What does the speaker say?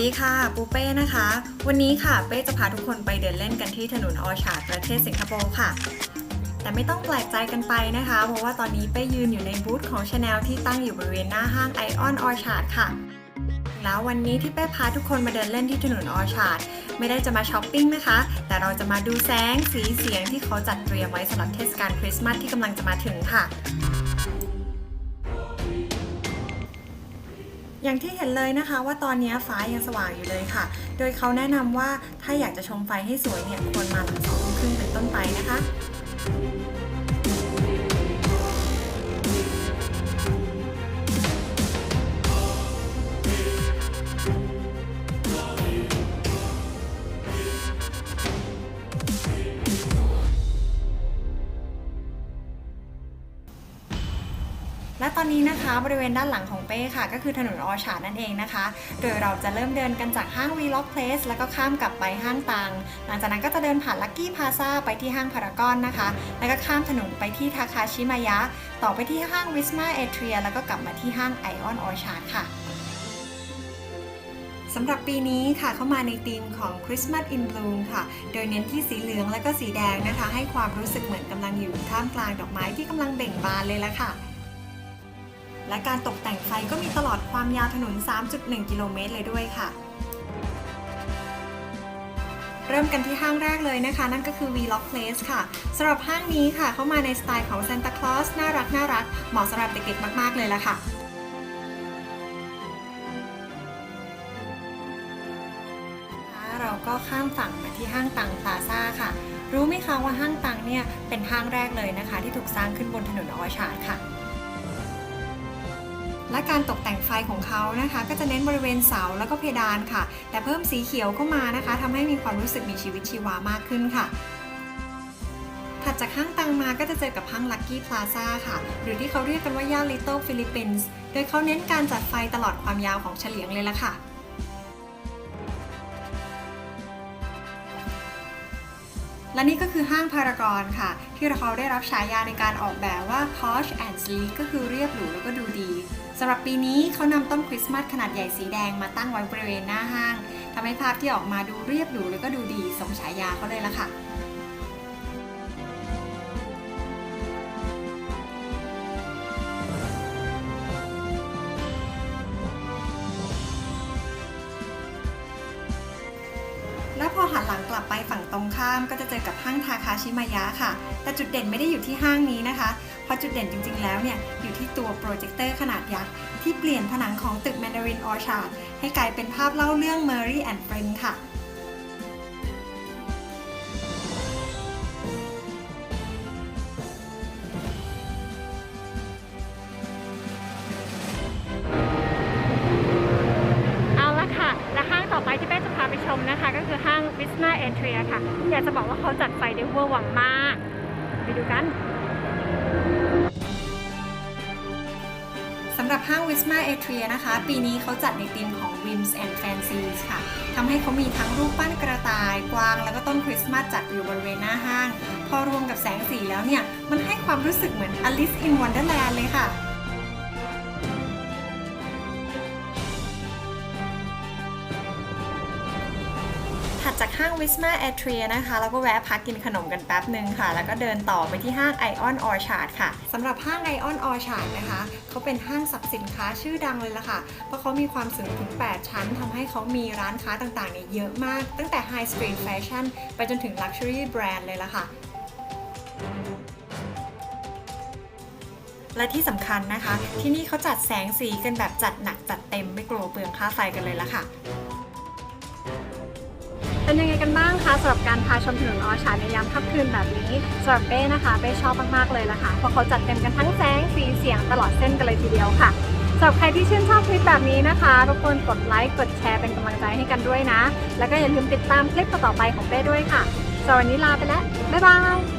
ดีค่ะ ปูเป้นะคะ วันนี้ค่ะเป้จะพาทุกคนไปเดินเล่นกันที่ถนนออชาร์ดประเทศสิงคโปร์ค่ะ แต่ไม่ต้องแปลกใจกันไปนะคะ เพราะว่าตอนนี้เป้ยืนอยู่ในบูธของ Chanel ที่ตั้งอยู่บริเวณหน้าห้างไอออนออชาร์ดค่ะ แล้ววันนี้ที่เป้พาทุกคนมาเดินเล่นที่ถนนออชาร์ดไม่ได้จะมาช้อปปิ้งนะคะ แต่เราจะมาดูแสงสีเสียงที่เขาจัดเตรียมไว้สำหรับเทศกาลคริสต์มาสที่กำลังจะมาถึงค่ะ อย่างที่เห็นเลยนะคะว่าตอนนี้ฟ้ายังสว่างอยู่เลยค่ะ โดยเขาแนะนำว่าถ้าอยากจะชมไฟให้สวยเนี่ยควรมาหลังสองทุ่มครึ่งเป็นต้นไปนะคะ และตอนนี้นะคะบริเวณด้านหลังของเป้ค่ะ ก็คือถนนออชาดนั่นเองนะคะ โดยเราจะเริ่มเดินกันจากห้าง v l o g Place แล้วก็ข้ามกลับไปห้างตัง หลังจากนั้นก็จะเดินผ่านลั c กี้พาซาไปที่ห้างพารากอนนะคะ แล้วก็ข้ามถนนไปที่ทาคาชิมายะ ต่อไปที่ห้างวิสมาเอเทียแล้วก็กลับมาที่ห้างไอออนออชาร์ดค่ะสำหรับปีนี้ค่ะเข้ามาในธีมของ Christmas in Bloom ค่ะ โดยเน้นที่สีเหลืองและก็สีแดงนะคะ ให้ความรู้สึกเหมือนกำลังอยู่ท่ามกลางดอกไม้ที่กำลังเบ่งบานเลยละค่ะ และการตกแต่งไฟก็มีตลอดความยาวถนน 3.1 กิโลเมตรเลยด้วยค่ะ เริ่มกันที่ห้างแรกเลยนะคะ นั่นก็คือ v l o g Place ค่ะสำหรับห้างนี้ค่ะ เข้ามาในสไตล์ของ Santa Claus น่ารักน่ารักเหมาะสำหรับเด็กๆมาก ๆ เลยละค่ะเราก็ข้ามฝั่งมาที่ห้างตังพลาซ่าค่ะ รู้ไหมคะว่าห้างตังเนี่ยเป็นห้างแรกเลยนะคะ ที่ถูกสร้างขึ้นบนถนนออชาร์ค่ะ และการตกแต่งไฟของเขานะคะ ก็จะเน้นบริเวณเสาแล้วก็เพดานค่ะ แต่เพิ่มสีเขียวเข้ามานะคะทำให้มีความรู้สึกมีชีวิตชีวามากขึ้นค่ะถัดจากห้างตังมาก็จะเจอกับห้าง Lucky Plaza ค่ะ หรือที่เขาเรียกกันว่าย่าน Little Philippines โดยเขาเน้นการจัดไฟตลอดความยาวของเฉลียงเลยละค่ะ และนี่ก็คือห้างพารากอนค่ะ ที่เขาได้รับฉายาในการออกแบบว่า posh and sleek ก็คือเรียบหรูแล้วก็ดูดีสำหรับปีนี้เขานำต้นคริสต์มาสขนาดใหญ่สีแดงมาตั้งไว้บริเวณหน้าห้างทำให้ภาพที่ออกมาดูเรียบหรูแล้วก็ดูดีสมฉายาเขาเลยละค่ะ ลับไปฝั่งตรงข้ามก็จะเจอกับห้างทาคาชิมายะค่ะ แต่จุดเด่นไม่ได้อยู่ที่ห้างนี้นะคะ เพราะจุดเด่นจริงๆแล้วเนี่ยอยู่ที่ตัวโปรเจคเตอร์ขนาดยักษ์ที่เปลี่ยนผนังของตึกแมนดารินออชาร์ดให้กลายเป็นภาพเล่าเรื่อง Mary and Friend ค่ะ ไปชมนะคะ ก็คือห้างวิสนาเอเทรียค่ะ อยากจะบอกว่าเขาจัดไฟได้เวอร์วังมาก ไปดูกันสำหรับห้าง Wisma Atria นะคะ ปีนี้เขาจัดในธีมของ Wims and Fancies ค่ะทำให้เขามีทั้งรูปปั้นกระต่าย กวาง แล้วก็ต้นคริสต์มาสจัดอยู่บริเวณหน้าห้าง พอรวมกับแสงสีแล้วเนี่ย มันให้ความรู้สึกเหมือน Alice in Wonderland เลยค่ะ ถัดจากห้าง Wisma Atria นะคะ แล้วก็แวะพักกินขนมกันแป๊บหนึ่งค่ะ แล้วก็เดินต่อไปที่ห้าง Ion Orchard ค่ะสำหรับห้าง Ion Orchard นะคะเขาเป็นห้างสรรพสินค้าชื่อดังเลยล่ะค่ะ เพราะเขามีความสูงถึง 8 ชั้นทำให้เขามีร้านค้าต่างๆเนี่ยเยอะมาก ตั้งแต่ High Street Fashion ไปจนถึง Luxury Brand เลยล่ะค่ะและที่สำคัญนะคะ ที่นี่เขาจัดแสงสีกันแบบจัดหนักจัดเต็มไม่กลัวเปลืองค่าไฟกันเลยล่ะค่ะ เป็นยังไงกันบ้างคะสำหรับการพาชมถนนออชาในยามค่ำคืนแบบนี้สำหรับเป้นะคะเป้ชอบมากๆเลยล่ะค่ะเพราะเขาจัดเต็มกันทั้งแสงสีเสียงตลอดเส้นกันเลยทีเดียวค่ะสำหรับใครที่ชื่นชอบคลิปแบบนี้นะคะรบกวนกดไลค์กดแชร์เป็นกำลังใจให้กันด้วยนะ แล้วก็อย่าลืมติดตามคลิปต่อๆไปของเป้ด้วยค่ะสำหรับวันนี้ลาไปแล้วบ๊ายบาย